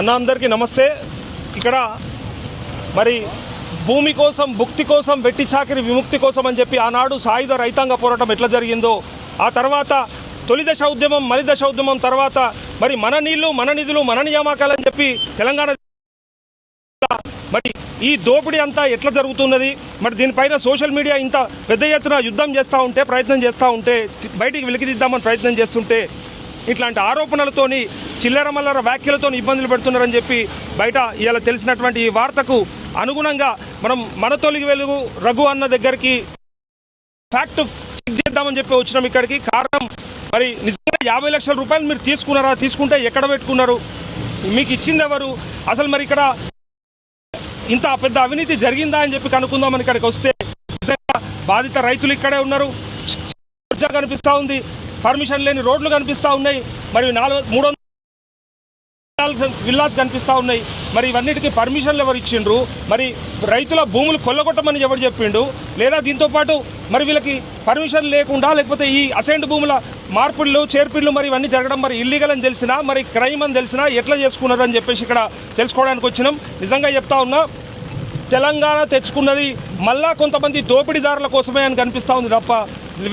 అన్న అందరికీ నమస్తే. ఇక్కడ మరి భూమి కోసం భుక్తి కోసం వెట్టి చాకిరి విముక్తి కోసం అని చెప్పి ఆనాడు సాయుధ రైతాంగ పోరాటం ఎట్లా జరిగిందో ఆ తర్వాత తొలి దశ ఉద్యమం మలి దశ ఉద్యమం తర్వాత మరి మన నీళ్ళు మన నిధులు మన నియామకాలు అని చెప్పి తెలంగాణ మరి ఈ దోపిడీ అంతా ఎట్లా జరుగుతున్నది? మరి దీనిపైన సోషల్ మీడియా ఇంత పెద్ద ఎత్తున యుద్ధం చేస్తూ ఉంటే ప్రయత్నం చేస్తూ ఉంటే బయటికి వెలికిదిద్దామని ప్రయత్నం చేస్తుంటే ఇట్లాంటి ఆరోపణలతోని చిల్లర మల్లర వ్యాఖ్యలతో ఇబ్బందులు పెడుతున్నారని చెప్పి బయట ఇలా తెలిసినటువంటి ఈ వార్తకు అనుగుణంగా మనం మన తొలిగి వెలుగు రఘు అన్న దగ్గరికి ఫ్యాక్ట్ చెక్ చేద్దామని చెప్పి వచ్చినాం ఇక్కడికి. కారణం మరి నిజంగా యాభై లక్షల రూపాయలు మీరు తీసుకున్నారా తీసుకుంటే ఎక్కడ పెట్టుకున్నారు? మీకు ఇచ్చింది ఎవరు? అసలు మరి ఇక్కడ ఇంత పెద్ద అవినీతి జరిగిందా అని చెప్పి కనుక్కుందామని ఇక్కడికి వస్తే నిజంగా బాధిత రైతులు ఇక్కడే ఉన్నారు. కనిపిస్తూ కనిపిస్తా ఉంది. పర్మిషన్ లేని రోడ్లు కనిపిస్తా ఉన్నాయి. మరి నాలుగు మూడు విల్లాస్ కనిపిస్తూ ఉన్నాయి. మరి ఇవన్నిటికీ పర్మిషన్లు ఎవరు ఇచ్చిండ్రు? మరి రైతుల భూములు కొల్లగొట్టమని ఎవరు చెప్పిండు లేదా దీంతో పాటు మరి వీళ్ళకి పర్మిషన్ లేకుండా లేకపోతే ఈ అసైన్డ్ భూముల మార్పులు చేర్పిళ్ళు మరి ఇవన్నీ జరగడం మరి ఇల్లీగల్ అని తెలిసినా మరి క్రైమ్ అని తెలిసినా ఎట్లా చేసుకున్నారు అని చెప్పేసి ఇక్కడ తెలుసుకోవడానికి వచ్చినాం. నిజంగా చెప్తా ఉన్నా తెలంగాణ తెచ్చుకున్నది మళ్ళా కొంతమంది దోపిడీదారుల కోసమే అని కనిపిస్తూ ఉంది తప్ప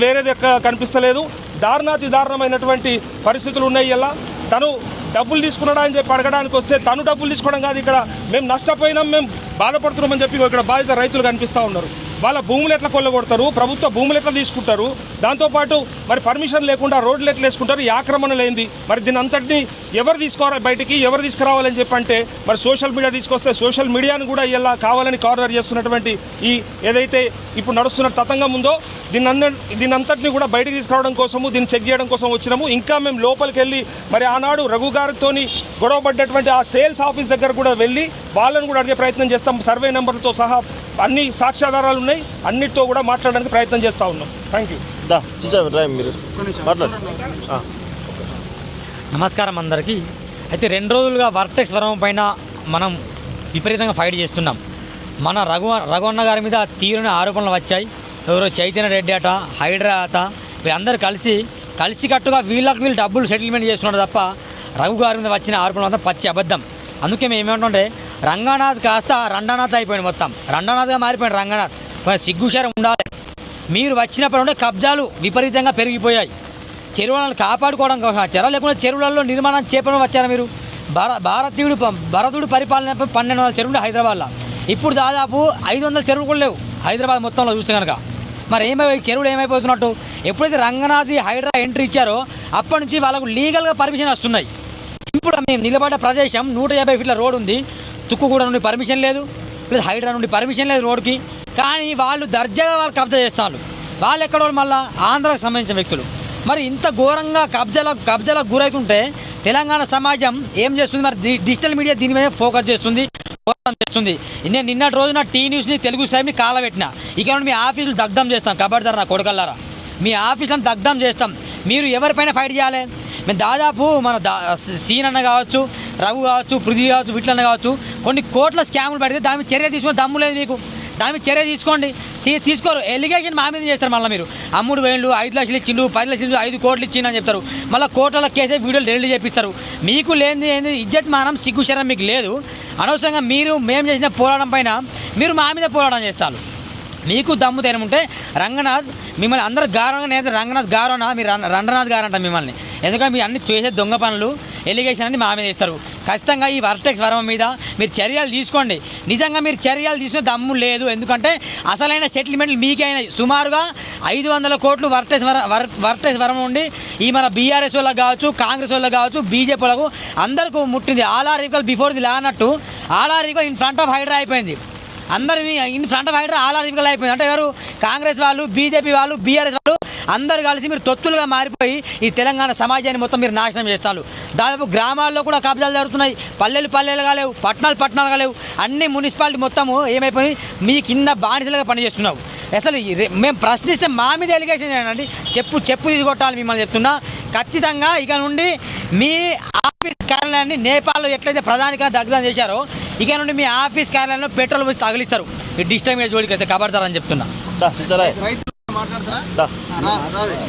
వేరేది ఎక్క కనిపిస్తలేదు. దారుణాతి దారుణమైనటువంటి పరిస్థితులు ఉన్నాయి ఇలా. తను డబ్బులు తీసుకున్నాడా అని చెప్పి అడగడానికి వస్తే తను డబ్బులు తీసుకోవడం కాదు ఇక్కడ. మేము నష్టపోయినాం మేము బాధపడుతున్నామని చెప్పి ఇక్కడ బాధిత రైతులు కనిపిస్తూ ఉన్నారు. వాళ్ళ భూములు ఎట్లా కొల్లగొడతారు? ప్రభుత్వ భూములు ఎట్లా తీసుకుంటారు? దాంతోపాటు మరి పర్మిషన్ లేకుండా రోడ్లు ఎట్లా వేసుకుంటారు? ఈ ఆక్రమణ లేనిది మరి దీని అంతటిని ఎవరు తీసుకోవాలి బయటికి ఎవరు తీసుకురావాలని చెప్పి అంటే మరి సోషల్ మీడియా తీసుకొస్తే సోషల్ మీడియాను కూడా ఇలా కావాలని కార్నర్ చేస్తున్నటువంటి ఈ ఏదైతే ఇప్పుడు నడుస్తున్న తతంగం ఉందో దీని అన్న దీని అంతటిని కూడా బయటికి తీసుకురావడం కోసము దీన్ని చెక్ చేయడం కోసం వచ్చినాము. ఇంకా మేము లోపలికి వెళ్ళి మరి ఆనాడు రఘు గారితో గొడవ పడ్డటువంటి ఆ సేల్స్ ఆఫీస్ దగ్గర కూడా వెళ్ళి వాళ్ళని కూడా అడిగే ప్రయత్నం చేస్తాం. సర్వే నెంబర్లతో సహా అన్ని సాక్ష్యాధారాలు ఉన్నాయి. అన్నిటితో కూడా మాట్లాడడానికి ప్రయత్నం చేస్తూ ఉన్నాం. థ్యాంక్ యూ దా చూసా రాయ్ మీరు. నమస్కారం అందరికీ. అయితే రెండు రోజులుగా వర్టెక్స్ వరం పైన మనం విపరీతంగా ఫైట్ చేస్తున్నాం. మన రఘు రఘువన్న గారి మీద తీరుని ఆరోపణలు వచ్చాయి. ఎవరో చైతన్య రెడ్డి అట హైడ్రా అట వీళ్ళందరూ కలిసి కలిసికట్టుగా వీళ్ళకి వీళ్ళు డబ్బులు సెటిల్మెంట్ చేస్తున్నారు తప్ప రఘు గారి మీద వచ్చిన ఆరోపణ అంతా పచ్చి అబద్ధం. అందుకే మేము ఏమంటుంటే రంగనాథ్ కాస్త రండనాథ్ అయిపోయింది మొత్తం. రండనాథ్గా మారిపోయింది రంగనాథ్. సిగ్గుషారం ఉండాలి. మీరు వచ్చినప్పుడు ఉండే కబ్జాలు విపరీతంగా పెరిగిపోయాయి. చెరువులను కాపాడుకోవడం కోసం వచ్చారా లేకుంటే చెరువులలో నిర్మాణం చేపడం వచ్చారా మీరు? భార భారతీయుడు భరతుడు పరిపాలన పన్నెండు వందల చెరువులు హైదరాబాద్లో. ఇప్పుడు దాదాపు ఐదు వందల చెరువులు కూడా లేవు హైదరాబాద్ మొత్తంలో చూస్తే కనుక మరి ఏమై చెరువులు ఏమైపోతున్నట్టు? ఎప్పుడైతే రంగనాథి హైడ్రా ఎంట్రీ ఇచ్చారో అప్పటి నుంచి వాళ్ళకు లీగల్గా పర్మిషన్ వస్తున్నాయి. ఇప్పుడు మేము నిలబడ్డ ప్రదేశం నూట యాభై ఫీట్ల రోడ్ ఉంది. తుక్కుగూడ నుండి పర్మిషన్ లేదు ప్లస్ హైడ్రా నుండి పర్మిషన్ లేదు రోడ్కి. కానీ వాళ్ళు దర్జాగా వాళ్ళు కబ్జా చేస్తారు వాళ్ళు ఎక్కడో మళ్ళా? ఆంధ్రాకు సంబంధించిన వ్యక్తులు. మరి ఇంత ఘోరంగా కబ్జాల కబ్జాలకు గురవుతుంటే తెలంగాణ సమాజం ఏం చేస్తుంది? మరి డిజిటల్ మీడియా దీని మీద ఫోకస్ చేస్తుంది. చేస్తుంది. నేను నిన్నటి రోజున టీ న్యూస్ని తెలుగు స్టైల్ని కాలబెట్టిన. ఇక మీ ఆఫీసులు దగ్ధం చేస్తాం కబడ్దారు నా కొడకల్లారా. మీ ఆఫీసులను దగ్ధం చేస్తాం. మీరు ఎవరిపైన ఫైట్ చేయాలి? మేము దాదాపు మన దా సీన్ అన్న కావచ్చు రఘు కావచ్చు పృథ్వీ కావచ్చు వీట్లన్న కావచ్చు కొన్ని కోట్ల స్కాములు పెడితే దాని మీద చర్య తీసుకుని దమ్ము లేదు మీకు. దాని మీద చర్య తీసుకోండి. తీసుకోరు. ఎలిగేషన్ మా మీద చేస్తారు మళ్ళీ మీరు. అమ్ముడు వేళ్ళు ఐదు లక్షలు ఇచ్చిండు పది లక్షలు ఐదు కోట్లు ఇచ్చిండు అని చెప్తారు. మళ్ళీ కోట్ల కేసే వీడియోలు డెలిట్ చేపిస్తారు. మీకు లేనిది ఏంది? ఇజ్జత్ మానం సిగ్గు శరం మీకు లేదు. అనవసరంగా మీరు మేము చేసిన పోరాటం పైన మీరు మా మీద పోరాటం చేస్తారు. మీకు దమ్ము ధైర్యం ఉంటే రంగనాథ్ మిమ్మల్ని అందరు గారంగా నేను రంగనాథ్ గారోనా మీరు రం- రంగనాథ్ గారంట మిమ్మల్ని. ఎందుకంటే మీరు అన్ని చేసే దొంగ పనులు ఎలిగేషన్ అన్ని మా మీద ఇస్తారు ఖచ్చితంగా ఈ వర్టెక్స్ వరం మీద మీరు చర్యలు తీసుకోండి. నిజంగా మీరు చర్యలు తీసుకునే దమ్ము లేదు. ఎందుకంటే అసలైన సెటిల్మెంట్లు మీకైనా అయినాయి. సుమారుగా ఐదు వందల కోట్లు వర్టెక్స్ వర వర్- వర్టెక్స్ వరం ఉండి ఈ మన బీఆర్ఎస్ వాళ్ళకి కావచ్చు కాంగ్రెస్ వాళ్ళకి కావచ్చు బీజేపీ వాళ్ళకు అందరికీ ముట్టింది. All are equal before the law అన్నట్టు all are equal in front of Hydraa అయిపోయింది. అందరి in front of Hydraa all are equal అయిపోయింది. అంటే ఎవరు? కాంగ్రెస్ వాళ్ళు బీజేపీ వాళ్ళు బీఆర్ఎస్ వాళ్ళు అందరు కలిసి మీరు తొత్తులుగా మారిపోయి ఈ తెలంగాణ సమాజాన్ని మొత్తం మీరు నాశనం చేస్తారు. దాదాపు గ్రామాల్లో కూడా కబ్జాలు జరుగుతున్నాయి. పల్లెలు పల్లెలు కాలేవు పట్టణాలు పట్టణాలు కాలేవు అన్ని మున్సిపాలిటీ మొత్తము ఏమైపోయి మీ కింద బానిసలుగా పనిచేస్తున్నావు. అసలు మేము ప్రశ్నిస్తే మా మీద ఎలిగేషన్ ఏంటండి? చెప్పు చెప్పు తీసుకొట్టాలి మిమ్మల్ని చెప్తున్నా. ఖచ్చితంగా ఇక నుండి మీ ఆఫీస్ కార్యాలయాన్ని నేపాల్లో ఎట్లయితే ప్రధానిగా దగ్ధం చేశారో ఇక నుండి మీ ఆఫీస్ కార్యాలయంలో పెట్రోల్ పోసి తగిలిస్తారు. మీడియా జోలికి అయితే కబడతారని చెప్తున్నా. దా